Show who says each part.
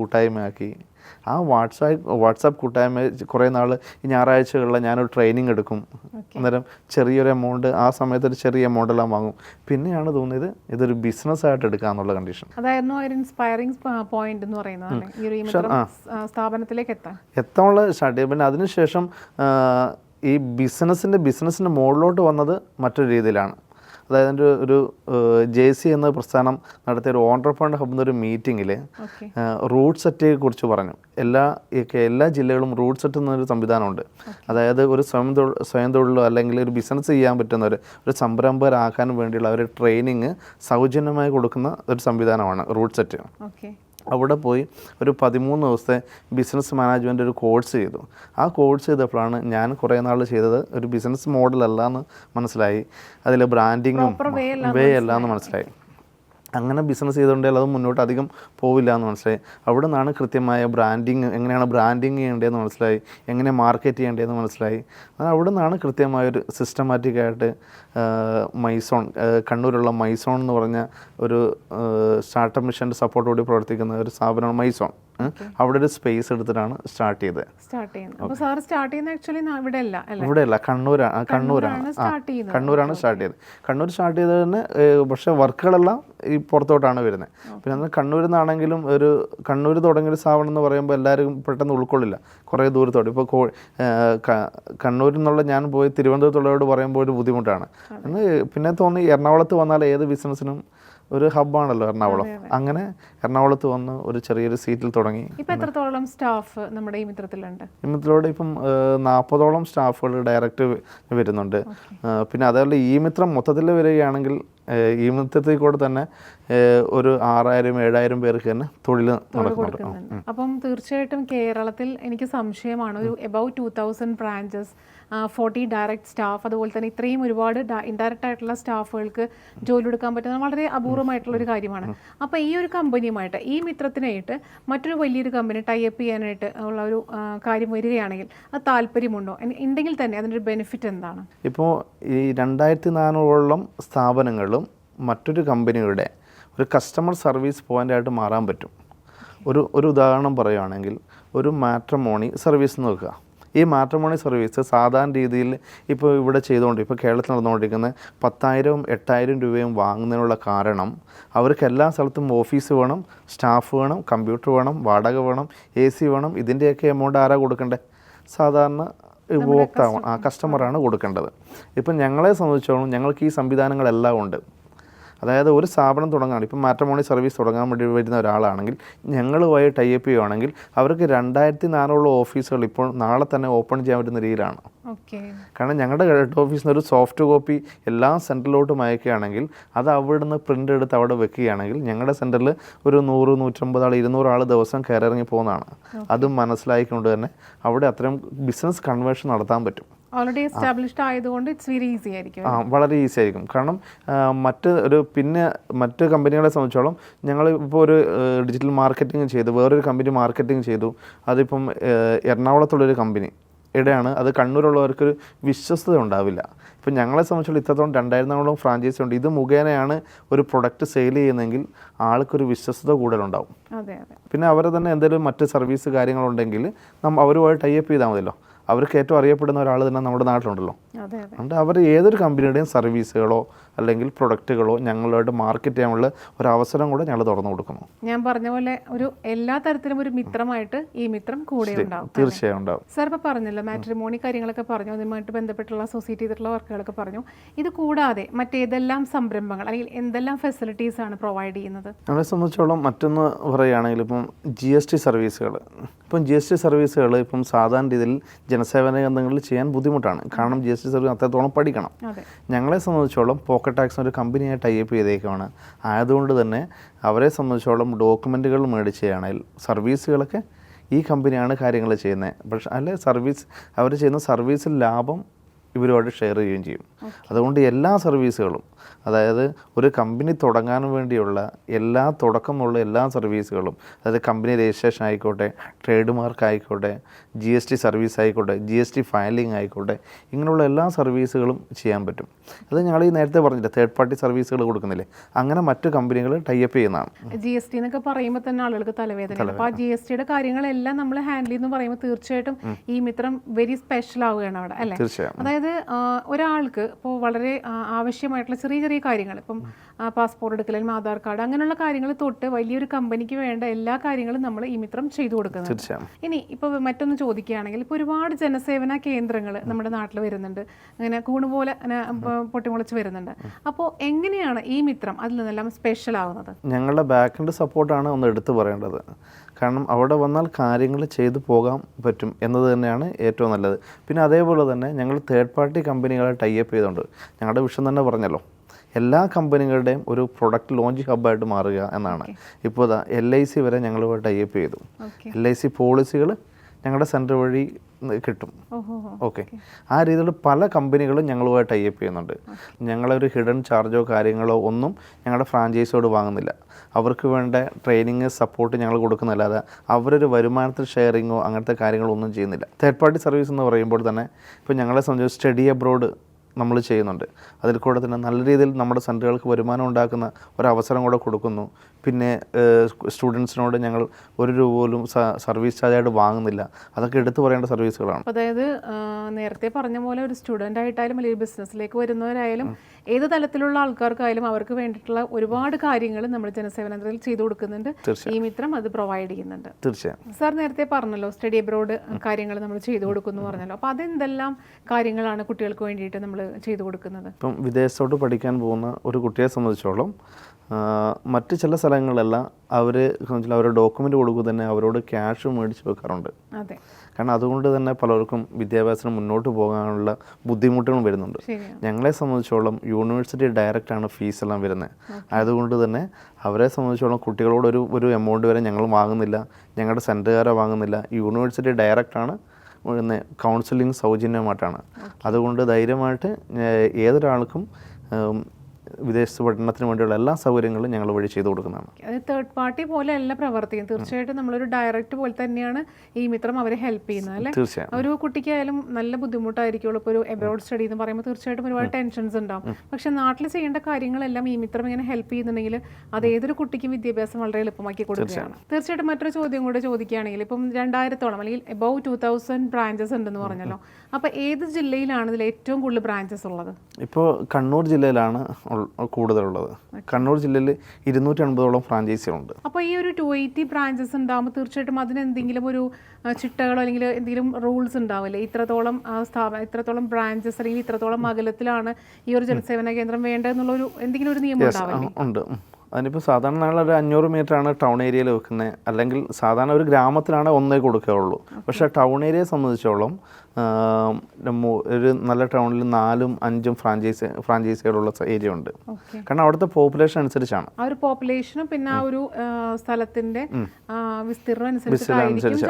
Speaker 1: കൂട്ടായ്മയാക്കി. ആ WhatsApp WhatsApp കൂട്ടായ്മ കുറേ നാൾ ഈ ഞായറാഴ്ചകളിൽ ഞാനൊരു ട്രെയിനിങ് എടുക്കും. അന്നേരം ചെറിയൊരു എമൗണ്ട് ആ സമയത്ത് ഒരു ചെറിയ എമൗണ്ട് എല്ലാം വാങ്ങും. പിന്നെയാണ് തോന്നിയത് ഇതൊരു ബിസിനസ് ആയിട്ട് എടുക്കുക എന്നുള്ള കണ്ടീഷൻ
Speaker 2: അതായിരുന്നു ഒരു ഇൻസ്പയറിംഗ് പോയിന്റ് എന്ന് പറയുന്നത് സ്ഥാപനത്തിലേക്ക് എത്താൻ.
Speaker 1: എത്താനുള്ള സ്റ്റാർട്ട് പിന്നെ അതിനുശേഷം ഈ ബിസിനസ്സിന്റെ ബിസിനസ്സിന്റെ മുകളിലോട്ട് വന്നത് മറ്റൊരു രീതിയിലാണ്. അതായത് എന്റെ ഒരു ജെ സി എന്ന പ്രസ്ഥാനം നടത്തിയ ഒരു ഓണ്ടർപ്രണർ ഹബ് എന്നൊരു മീറ്റിങ്ങിൽ റൂട്ട് സെറ്റിനെ കുറിച്ച് പറഞ്ഞു. എല്ലാ എല്ലാ ജില്ലകളും റൂട്ട് സെറ്റ് എന്നൊരു സംവിധാനമുണ്ട്. അതായത് ഒരു സ്വയം തൊഴിൽ സ്വയം തൊഴിലോ അല്ലെങ്കിൽ ഒരു ബിസിനസ് ചെയ്യാൻ പറ്റുന്നവർ ഒരു സംരംഭകരാക്കാൻ വേണ്ടിയുള്ള ഒരു ട്രെയിനിങ് സൗജന്യമായി കൊടുക്കുന്ന ഒരു സംവിധാനമാണ് റൂട്ട് സെറ്റ്.
Speaker 2: ഓക്കെ.
Speaker 1: അവിടെ പോയി ഒരു പതിമൂന്ന് ദിവസത്തെ ബിസിനസ് മാനേജ്മെന്റ് ഒരു കോഴ്സ് ചെയ്തു. ആ കോഴ്സ് ചെയ്തപ്പോഴാണ് ഞാൻ കുറേ നാൾ ചെയ്തത് ഒരു ബിസിനസ് മോഡൽ അല്ല എന്ന് മനസ്സിലായി അതിൽ ബ്രാൻഡിങ്ങും വേ അല്ല എന്ന് മനസ്സിലായി. അങ്ങനെ ബിസിനസ് ചെയ്തുകൊണ്ടേ അത് മുന്നോട്ട് അധികം പോവില്ല എന്ന് മനസ്സിലായി അവിടെ നിന്നാണ് കൃത്യമായ ബ്രാൻഡിങ് എങ്ങനെയാണ് ബ്രാൻഡിങ് ചെയ്യേണ്ടതെന്ന് മനസ്സിലായി എങ്ങനെ മാർക്കറ്റ് ചെയ്യേണ്ടതെന്ന് മനസ്സിലായി അങ്ങനെ അവിടെ നിന്നാണ് കൃത്യമായൊരു സിസ്റ്റമാറ്റിക്കായിട്ട് മൈസോൺ കണ്ണൂരുള്ള മൈസോൺ എന്ന് പറഞ്ഞ ഒരു സ്റ്റാർട്ടപ്പ് മിഷന്റെ സപ്പോർട്ടോടെ പ്രവർത്തിക്കുന്ന ഒരു സ്ഥാപനമാണ് മൈസോൺ. അവിടെ ഒരു സ്പേസ് എടുത്തിട്ടാണ് സ്റ്റാർട്ട് ചെയ്തത്.
Speaker 2: സ്റ്റാർട്ട് ചെയ്യുന്നത്. അപ്പോൾ സാർ സ്റ്റാർട്ട് ചെയ്യുന്നത് ആക്ച്വലി ഇവിടെ അല്ല?
Speaker 1: കണ്ണൂരാണ് കണ്ണൂരാണ്. കണ്ണൂരാണ് സ്റ്റാർട്ട് ചെയ്തത്. കണ്ണൂർ സ്റ്റാർട്ട് ചെയ്തത് തന്നെ പക്ഷെ വർക്കുകളെല്ലാം ഈ പുറത്തോട്ടാണ് വരുന്നത്. പിന്നെ അന്ന് കണ്ണൂരിൽ നിന്നാണെങ്കിലും ഒരു കണ്ണൂർ തുടങ്ങിയ ഒരു സ്ഥാപനം എന്ന് പറയുമ്പോൾ എല്ലാവരും പെട്ടെന്ന് ഉൾക്കൊള്ളില്ല. കുറേ ദൂരത്തോട്ട്. ഇപ്പോൾ കോ കണ്ണൂരിൽ നിന്നുള്ള ഞാൻ പോയി തിരുവനന്തപുരത്തുള്ളവരോട് പറയുമ്പോൾ ഒരു ബുദ്ധിമുട്ടാണ്. പിന്നെ തോന്നി എറണാകുളത്ത് വന്നാൽ ഏത് ബിസിനസ്സിനും ഒരു ഹബ്ബാണല്ലോ എറണാകുളം. അങ്ങനെ എറണാകുളത്ത് വന്ന് ഒരു ചെറിയൊരു സീറ്റിൽ തുടങ്ങി.
Speaker 2: ഇപ്പൊ എത്രത്തോളം സ്റ്റാഫ് നമ്മുടെ ഈ മിത്രത്തിലുണ്ട്?
Speaker 1: ഇമിത്രത്തോടെ ഇപ്പം നാൽപ്പതോളം സ്റ്റാഫുകൾ ഡയറക്റ്റ് വരുന്നുണ്ട്. പിന്നെ അതേപോലെ ഈ മിത്രം മൊത്തത്തിൽ വരികയാണെങ്കിൽ ഈ മിത്രത്തിൽ കൂടെ തന്നെ ഒരു ആറായിരം ഏഴായിരം പേർക്ക് തന്നെ തൊഴിൽ നടക്കുന്നുണ്ട്.
Speaker 2: അപ്പം തീർച്ചയായിട്ടും കേരളത്തിൽ എനിക്ക് സംശയമാണ് ഒരു about two thousand branches forty direct staff അതുപോലെ തന്നെ ഇത്രയും ഒരുപാട് ഇൻഡയറക്റ്റ് ആയിട്ടുള്ള സ്റ്റാഫുകൾക്ക് ജോലി എടുക്കാൻ പറ്റുന്ന വളരെ അപൂർവമായിട്ടുള്ള ഒരു കാര്യമാണ്. അപ്പോൾ ഈ ഒരു കമ്പനിയുമായിട്ട് ഈ മിത്രത്തിനായിട്ട് മറ്റൊരു വലിയൊരു കമ്പനി ടൈപ്പ് ചെയ്യാനായിട്ട് ഉള്ള ഒരു കാര്യം വരികയാണെങ്കിൽ അത് താല്പര്യമുണ്ടോ? ഉണ്ടെങ്കിൽ തന്നെ അതിന്റെ ഒരു ബെനിഫിറ്റ് എന്താണ്?
Speaker 1: ഇപ്പോൾ ഈ രണ്ടായിരത്തി നാനൂറോളം സ്ഥാപനങ്ങളും മറ്റൊരു കമ്പനിയുടെ ഒരു കസ്റ്റമർ സർവീസ് പോയിന്റായിട്ട് മാറാൻ പറ്റും. ഒരു ഒരു ഉദാഹരണം പറയുകയാണെങ്കിൽ ഒരു മാട്രമോണി സർവീസ് നോക്കുക ഈ മാട്രമോണി സർവീസ് സാധാരണ രീതിയിൽ ഇപ്പോൾ ഇവിടെ ചെയ്തുകൊണ്ട് ഇപ്പോൾ കേരളത്തിൽ നടന്നുകൊണ്ടിരിക്കുന്ന പത്തായിരവും എട്ടായിരം രൂപയും വാങ്ങുന്നതിനുള്ള കാരണം അവർക്ക് എല്ലാ സ്ഥലത്തും ഓഫീസ് വേണം സ്റ്റാഫ് വേണം കമ്പ്യൂട്ടർ വേണം വാടക വേണം എ സി വേണം. ഇതിന്റെയൊക്കെ എമൗണ്ട് ആരാ കൊടുക്കണ്ടേ? സാധാരണ ഉപഭോക്താവ് ആ കസ്റ്റമറാണ് കൊടുക്കേണ്ടത്. ഇപ്പം ഞങ്ങളെ സംബന്ധിച്ചോളം ഞങ്ങൾക്ക് ഈ സംവിധാനങ്ങളെല്ലാം ഉണ്ട്. അതായത് ഒരു സ്ഥാപനം തുടങ്ങാണ് ഇപ്പം മാറ്റമോണി സർവീസ് തുടങ്ങാൻ വേണ്ടി വരുന്ന ഒരാളാണെങ്കിൽ ഞങ്ങളുമായി ടൈപ്പ് ചെയ്യുകയാണെങ്കിൽ അവർക്ക് രണ്ടായിരത്തി നാനൂറുള്ള ഓഫീസുകൾ ഇപ്പോൾ നാളെ തന്നെ ഓപ്പൺ ചെയ്യാൻ പറ്റുന്ന രീതിയിലാണ്.
Speaker 2: ഓക്കെ.
Speaker 1: കാരണം ഞങ്ങളുടെ ഹെഡ് ഓഫീസിൽ നിന്ന് ഒരു സോഫ്റ്റ് കോപ്പി എല്ലാ സെന്ററിലോട്ടും അയക്കുകയാണെങ്കിൽ അത് അവിടെ നിന്ന് പ്രിന്റ് എടുത്ത് അവിടെ വെക്കുകയാണെങ്കിൽ ഞങ്ങളുടെ സെന്ററിൽ ഒരു നൂറ് നൂറ്റമ്പത് ആൾ ഇരുന്നൂറ് ആൾ ദിവസം കയറിറങ്ങി പോകുന്നതാണ്. അതും മനസ്സിലാക്കിക്കൊണ്ട് തന്നെ അവിടെ അത്തരം ബിസിനസ് കൺവേർഷൻ നടത്താൻ പറ്റും.
Speaker 2: ഓൾറെഡി എസ്റ്റാബ്ലിഷ്ഡ് ആയതുകൊണ്ട് ഇറ്റ്സ് വെരി ഈസി ആയിരിക്കും
Speaker 1: ആ വളരെ ഈസി ആയിരിക്കും. കാരണം മറ്റ് ഒരു പിന്നെ മറ്റ് കമ്പനികളെ സംബന്ധിച്ചോളം ഞങ്ങൾ ഇപ്പോൾ ഒരു ഡിജിറ്റൽ മാർക്കറ്റിംഗ് ചെയ്തു വേറൊരു കമ്പനി മാർക്കറ്റിംഗ് ചെയ്തു. അതിപ്പം എറണാകുളത്തുള്ളൊരു കമ്പനി ഇടയാണ് അത് കണ്ണൂരുള്ളവർക്കൊരു വിശ്വസ്തത ഉണ്ടാവില്ല. ഇപ്പം ഞങ്ങളെ സംബന്ധിച്ചുള്ള ഇത്രത്തോളം രണ്ടായിരത്തോളം ഫ്രാഞ്ചൈസി ഉണ്ട്. ഇത് മുഖേനയാണ് ഒരു പ്രൊഡക്റ്റ് സെയിൽ ചെയ്യുന്നതെങ്കിൽ ആൾക്കൊരു വിശ്വസ്തത കൂടുതലുണ്ടാവും.
Speaker 2: അതെ അതെ.
Speaker 1: പിന്നെ അവരെ തന്നെ എന്തെങ്കിലും മറ്റ് സർവീസ് കാര്യങ്ങളുണ്ടെങ്കിൽ നമ്മൾ അവരുമായി ടൈപ്പ് ചെയ്താൽ മതിയല്ലോ. അവർക്ക് ഏറ്റവും അറിയപ്പെടുന്ന ഒരാൾ തന്നെ നമ്മുടെ നാട്ടിലുണ്ടല്ലോ.
Speaker 2: അതെ അതെ.
Speaker 1: അതുകൊണ്ട് അവർ ഏതൊരു കമ്പനിയുടെയും സർവീസുകളോ അല്ലെങ്കിൽ പ്രൊഡക്റ്റുകളോ ഞങ്ങളോട് മാർക്കറ്റ് ചെയ്യാനുള്ള ഒരു അവസരം കൂടെ ഞങ്ങൾ തുറന്നു കൊടുക്കുന്നു.
Speaker 2: ഞാൻ പറഞ്ഞ പോലെ ഒരു എല്ലാ തരത്തിലും ഒരു മിത്രമായിട്ട് ഈ മിത്രം കൂടെ ഉണ്ടാവും.
Speaker 1: തീർച്ചയായും ഉണ്ടാവും.
Speaker 2: സാർ ഇപ്പോൾ പറഞ്ഞല്ലോ മാട്രിമോണി കാര്യങ്ങളൊക്കെ പറഞ്ഞു അതുമായിട്ട് ബന്ധപ്പെട്ടുള്ള അസോസിയേറ്റ് ചെയ്തിട്ടുള്ള വർക്കുകളൊക്കെ പറഞ്ഞു. ഇത് കൂടാതെ മറ്റേതെല്ലാം സംരംഭങ്ങൾ അല്ലെങ്കിൽ എന്തെല്ലാം ഫെസിലിറ്റീസ് ആണ് പ്രൊവൈഡ് ചെയ്യുന്നത്?
Speaker 1: നമ്മളെ സംബന്ധിച്ചോളം മറ്റൊന്ന് പറയുകയാണെങ്കിൽ ഇപ്പം ജി എസ് ടി സർവീസുകൾ ഇപ്പം ജി എസ് ടി സർവീസുകൾ ഇപ്പം സാധാരണ രീതിയിൽ ജനസേവന കേന്ദ്രങ്ങളിൽ ചെയ്യാൻ ബുദ്ധിമുട്ടാണ്. കാരണം ജി എസ് ടി സർവീസ് അത്രത്തോളം പഠിക്കണം. ഞങ്ങളെ സംബന്ധിച്ചോളം പോക്കറ്റ് ടാക്സ് ഒരു കമ്പനിയായി ടൈപ്പ് ചെയ്തേക്കുവാണ്. ആയതുകൊണ്ട് തന്നെ അവരെ സംബന്ധിച്ചോളം ഡോക്യുമെന്റുകൾ മേടിച്ചുകയാണെങ്കിൽ സർവീസുകളൊക്കെ ഈ കമ്പനിയാണ് കാര്യങ്ങൾ ചെയ്യുന്നത്. പക്ഷേ അല്ലെ സർവീസ് അവർ ചെയ്യുന്ന സർവീസിൽ ലാഭം ഇവരോട് ഷെയർ ചെയ്യുകയും ചെയ്യും. അതുകൊണ്ട് എല്ലാ സർവീസുകളും അതായത് ഒരു കമ്പനി തുടങ്ങാൻ വേണ്ടിയുള്ള എല്ലാ തുടക്കമുള്ള എല്ലാ സർവീസുകളും അതായത് കമ്പനി രജിസ്ട്രേഷൻ ആയിക്കോട്ടെ ട്രേഡ് മാർക്ക് ആയിക്കോട്ടെ ജി എസ് ടി സർവീസ് ആയിക്കോട്ടെ ജി എസ് ടി ഫയലിംഗ് ആയിക്കോട്ടെ ഇങ്ങനെയുള്ള എല്ലാ സർവീസുകളും ചെയ്യാൻ പറ്റും. അത് ഞങ്ങൾ ഈ നേരത്തെ പറഞ്ഞില്ല തേർഡ് പാർട്ടി സർവീസുകൾ കൊടുക്കുന്നില്ലേ? അങ്ങനെ മറ്റു കമ്പനികൾ ടൈപ്പ് ചെയ്യുന്നതാണ്.
Speaker 2: ജി എസ് ടി എന്നൊക്കെ പറയുമ്പോൾ തന്നെ ആളുകൾക്ക് തലവേദന. അപ്പോൾ ആ ജി എസ് ടിയുടെ കാര്യങ്ങളെല്ലാം നമ്മൾ ഹാൻഡിൽ എന്ന് പറയുമ്പോൾ തീർച്ചയായിട്ടും ഈ മിത്രം വെരി സ്പെഷ്യൽ ആവുകയാണ് അവിടെ അല്ലേ?
Speaker 1: തീർച്ചയായും.
Speaker 2: അതായത് ഒരാൾക്ക് ഇപ്പോൾ വളരെ ആവശ്യമായിട്ടുള്ള ചെറിയ ചെറിയ കാര്യങ്ങൾ. ഇപ്പം പാസ്പോർട്ട് എടുക്കൽ അല്ലെങ്കിൽ ആധാർ കാർഡ് അങ്ങനെയുള്ള കാര്യങ്ങൾ തൊട്ട് വലിയൊരു കമ്പനിക്ക് വേണ്ട എല്ലാ കാര്യങ്ങളും നമ്മൾ ഈ മിത്രം ചെയ്തു കൊടുക്കുന്നത് ഇനി ഇപ്പോൾ മറ്റൊന്ന് ചോദിക്കുകയാണെങ്കിൽ ഇപ്പോൾ ഒരുപാട് ജനസേവന കേന്ദ്രങ്ങൾ നമ്മുടെ നാട്ടിൽ വരുന്നുണ്ട്. അങ്ങനെ കൂണുപോലെ പോലെ പൊട്ടിമുളച്ച് വരുന്നുണ്ട്. അപ്പോൾ എങ്ങനെയാണ് ഈ മിത്രം അതിൽ നിന്നെല്ലാം സ്പെഷ്യൽ ആവുന്നത്?
Speaker 1: ഞങ്ങളുടെ ബാക്കിന്റെ സപ്പോർട്ടാണ് ഒന്ന് എടുത്തു പറയേണ്ടത്. കാരണം അവിടെ വന്നാൽ കാര്യങ്ങൾ ചെയ്തു പോകാൻ പറ്റും എന്നത് തന്നെയാണ് ഏറ്റവും നല്ലത്. പിന്നെ അതേപോലെ തന്നെ ഞങ്ങൾ തേർഡ് പാർട്ടി കമ്പനികളെ ടൈ അപ്പ് ചെയ്തുകൊണ്ട് ഞങ്ങളുടെ വിഷം തന്നെ പറഞ്ഞല്ലോ. എല്ലാ കമ്പനികളുടെയും ഒരു പ്രൊഡക്റ്റ് ലോഞ്ച് ഹബ്ബായിട്ട് മാറുക എന്നാണ്. ഇപ്പോൾ എൽ ഐ സി വരെ ഞങ്ങൾ ടൈപ്പ് ചെയ്തു. എൽ ഐ സി പോളിസികൾ ഞങ്ങളുടെ സെന്റർ വഴി കിട്ടും. ഓക്കെ ആ രീതിയിൽ പല കമ്പനികളും ഞങ്ങളുമായി ടൈപ്പ് ചെയ്യുന്നുണ്ട്. ഞങ്ങളൊരു ഹിഡൻ ചാർജോ കാര്യങ്ങളോ ഒന്നും ഞങ്ങളുടെ ഫ്രാഞ്ചൈസിയോട് വാങ്ങുന്നില്ല. അവർക്ക് വേണ്ട ട്രെയിനിങ് സപ്പോർട്ട് ഞങ്ങൾ കൊടുക്കുന്നില്ലാതെ അവരൊരു വരുമാനത്തിൽ ഷെയറിങ്ങോ അങ്ങനത്തെ കാര്യങ്ങളോ ഒന്നും ചെയ്യുന്നില്ല. തേർഡ് പാർട്ടി സർവീസ് എന്ന് പറയുമ്പോൾ തന്നെ ഇപ്പോൾ ഞങ്ങളെ സംബന്ധിച്ച് സ്റ്റഡി അബ്രോഡ് നമ്മൾ ചെയ്യുന്നുണ്ട്. അതിൽ കൂടെ തന്നെ നല്ല രീതിയിൽ നമ്മുടെ സെന്ററുകൾക്ക് വരുമാനം ഉണ്ടാക്കുന്ന ഒരവസരം കൂടെ കൊടുക്കുന്നു. പിന്നെ സ്റ്റുഡൻസിനോട് ഞങ്ങൾ ഒരു രൂപ പോലും സർവീസ് ചാർജായിട്ട് വാങ്ങുന്നില്ല. അതൊക്കെ എടുത്തു പറയേണ്ട സർവീസുകളാണ്.
Speaker 2: അതായത് നേരത്തെ പറഞ്ഞ പോലെ ഒരു സ്റ്റുഡന്റ് ആയിട്ടായാലും അല്ലെങ്കിൽ ബിസിനസ്സിലേക്ക് വരുന്നവരായാലും ഏത് തലത്തിലുള്ള ആൾക്കാർക്കായാലും അവർക്ക് വേണ്ടിയിട്ടുള്ള ഒരുപാട് കാര്യങ്ങൾ നമ്മൾ ജനസേവനത്തിൽ ചെയ്തു കൊടുക്കുന്നുണ്ട്. ഈ മിത്രം അത് പ്രൊവൈഡ് ചെയ്യുന്നുണ്ട്.
Speaker 1: തീർച്ചയായും.
Speaker 2: സാർ നേരത്തെ പറഞ്ഞല്ലോ സ്റ്റഡി അബ്രോഡ് കാര്യങ്ങൾ നമ്മൾ ചെയ്തു കൊടുക്കുന്നു പറഞ്ഞല്ലോ. അപ്പോൾ അതെന്തെല്ലാം കാര്യങ്ങളാണ് കുട്ടികൾക്ക് വേണ്ടിയിട്ട് നമ്മൾ ചെയ്തു കൊടുക്കുന്നത്?
Speaker 1: ഇപ്പം വിദേശത്തോട്ട് പഠിക്കാൻ പോകുന്ന ഒരു കുട്ടിയെ സംബന്ധിച്ചോളം മറ്റ് ചില സ്ഥലങ്ങളിലെല്ലാം അവർ അവരുടെ ഡോക്യുമെന്റ് കൊടുക്കുക തന്നെ അവരോട് ക്യാഷ് മേടിച്ച് വെക്കാറുണ്ട്. കാരണം അതുകൊണ്ട് തന്നെ പലർക്കും വിദ്യാഭ്യാസത്തിന് മുന്നോട്ട് പോകാനുള്ള ബുദ്ധിമുട്ടുകൾ വരുന്നുണ്ട്. ഞങ്ങളെ സംബന്ധിച്ചോളം യൂണിവേഴ്സിറ്റി ഡയറക്റ്റ് ആണ് ഫീസ് എല്ലാം വരുന്നത്. അതുകൊണ്ട് തന്നെ അവരെ സംബന്ധിച്ചോളം കുട്ടികളോട് ഒരു ഒരു എമൗണ്ട് വരെ ഞങ്ങൾ വാങ്ങുന്നില്ല. ഞങ്ങളുടെ സെന്ററുകാരെ വാങ്ങുന്നില്ല. University ഡയറക്റ്റാണ് counselling സൗജന്യമായിട്ടാണ്. അതുകൊണ്ട് ധൈര്യമായിട്ട് ഏതൊരാൾക്കും വിദേശ പഠനത്തിന് വേണ്ടിയുള്ള എല്ലാ സൗകര്യങ്ങളും ഞങ്ങൾ വഴി ചെയ്തു കൊടുക്കുന്നതാണ്.
Speaker 2: തേർഡ് പാർട്ടി പോലെ അല്ല പ്രവർത്തിക്കും തീർച്ചയായിട്ടും നമ്മളൊരു ഡയറക്റ്റ് പോലെ തന്നെയാണ് ഈ മിത്രം അവരെ ഹെൽപ്പ് ചെയ്യുന്നത് അല്ലേ? ഒരു കുട്ടിക്കായാലും നല്ല ബുദ്ധിമുട്ടായിരിക്കുള്ളൂ ഇപ്പോൾ ഒരു എബ്രോഡ് സ്റ്റഡി എന്ന് പറയുമ്പോൾ തീർച്ചയായിട്ടും ഒരുപാട് ടെൻഷൻസ് ഉണ്ടാവും. പക്ഷെ നാട്ടിൽ ചെയ്യേണ്ട കാര്യങ്ങളെല്ലാം ഈ മിത്രം ഇങ്ങനെ ഹെൽപ്പ് ചെയ്യുന്നുണ്ടെങ്കിൽ അത് ഏതൊരു കുട്ടിക്കും വിദ്യാഭ്യാസം വളരെ എളുപ്പമാക്കി കൊടുക്കുകയാണ്. തീർച്ചയായിട്ടും. മറ്റൊരു ചോദ്യം കൂടെ ചോദിക്കുകയാണെങ്കിൽ ഇപ്പം രണ്ടായിരത്തോളം അല്ലെങ്കിൽ എബവ് ടു തൗസൻഡ് ബ്രാഞ്ചസ് ഉണ്ടെന്ന് പറഞ്ഞല്ലോ. അപ്പോൾ ഏത് ജില്ലയിലാണ് ഇതിൽ ഏറ്റവും കൂടുതൽ ബ്രാഞ്ചസ് ഉള്ളത്?
Speaker 1: ഇപ്പോൾ കണ്ണൂർ ജില്ലയിലാണ് കൂടുതലുള്ളത്. കണ്ണൂർ ജില്ലയിൽ ഇരുന്നൂറ്റി അൻപതോളം ഫ്രാഞ്ചൈസികളുണ്ട്
Speaker 2: അപ്പോൾ ഈ ഒരു ടു എയ്റ്റി ബ്രാഞ്ചസ് ഉണ്ടാകുമ്പോൾ തീർച്ചയായിട്ടും അതിന് എന്തെങ്കിലും ഒരു ചിട്ടകളോ അല്ലെങ്കിൽ എന്തെങ്കിലും റൂൾസ് ഉണ്ടാവില്ലേ? ഇത്രത്തോളം സ്ഥാപനം ഇത്രത്തോളം ബ്രാഞ്ചസ് അല്ലെങ്കിൽ ഇത്രത്തോളം അകലത്തിലാണ് ഈ ഒരു ജനസേവന കേന്ദ്രം വേണ്ടതെന്നുള്ള ഒരു എന്തെങ്കിലും ഒരു നിയമം ഉണ്ടാവില്ലേ?
Speaker 1: ഉണ്ട്. അതിനിപ്പോൾ സാധാരണ ഒരു അഞ്ഞൂറ് മീറ്റർ ആണ് ടൗൺ ഏരിയയിൽ വെക്കുന്നത് അല്ലെങ്കിൽ സാധാരണ ഒരു ഗ്രാമത്തിലാണ് ഒന്നേ കൊടുക്കുകയുള്ളൂ പക്ഷേ ടൗൺ ഏരിയയെ സംബന്ധിച്ചോളം ഒരു നല്ല ടൗണിൽ നാലും അഞ്ചും ഫ്രാഞ്ചൈസി ഫ്രാഞ്ചൈസികളുള്ള ഏരിയ ഉണ്ട്. കാരണം അവിടുത്തെ പോപ്പുലേഷൻ അനുസരിച്ചാണ്.
Speaker 2: ആ ഒരു പോപ്പുലേഷനും പിന്നെ ആ ഒരു സ്ഥലത്തിന്റെ വിസ്തീർണം
Speaker 1: അനുസരിച്ച്,